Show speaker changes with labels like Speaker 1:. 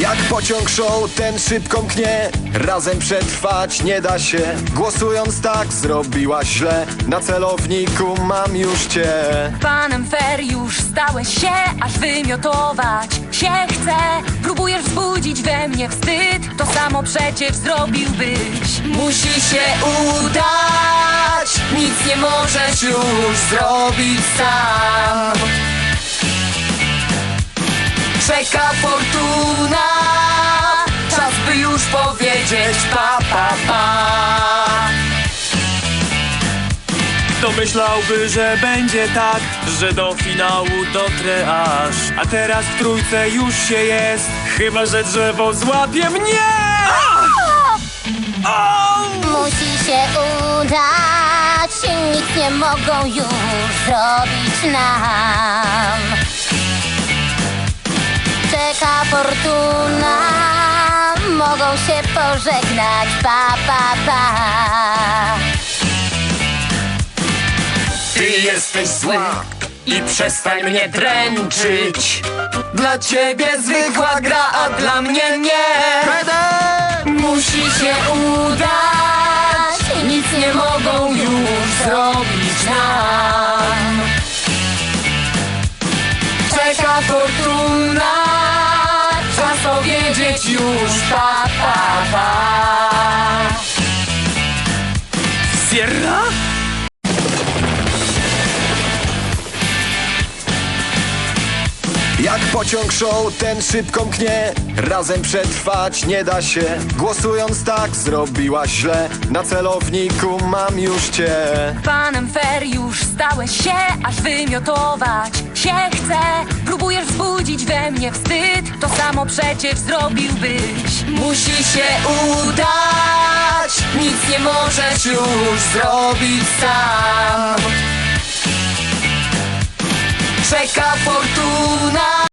Speaker 1: Jak pociąg show, ten szybko mknie. Razem przetrwać nie da się. Głosując tak, zrobiłaś źle. Na celowniku mam już cię.
Speaker 2: Panem fair już stałeś się, aż wymiotować się chce. Próbujesz wzbudzić we mnie wstyd, to samo przecież zrobiłbyś. Musi się udać, nic nie możesz już zrobić sam. Czeka fortuna, pa.
Speaker 3: Kto myślałby, że będzie tak, że do finału dotrę aż A teraz w trójce już się jest Chyba, że drzewo złapie mnie!
Speaker 4: Musi się udać, nic nie mogą już zrobić nam. Czeka fortuna, mogą się pożegnać, pa, pa, pa.
Speaker 2: Ty jesteś zły i przestań mnie dręczyć. Dla ciebie zwykła gra, a dla mnie nie. Musi się udać, nic nie mogą już zrobić nam. Czeka fortuna, powiedzieć już pa, pa, pa.
Speaker 3: Sierra?
Speaker 1: Jak pociąg show, ten szybko mknie Razem przetrwać nie da się Głosując tak, zrobiłaś źle Na celowniku mam już cię
Speaker 2: Panem fair już stałeś się, aż wymiotować. Wzbudzić we mnie wstyd, to samo przecież zrobiłbyś. Musi się udać, nic nie możesz już zrobić sam. Czeka fortuna,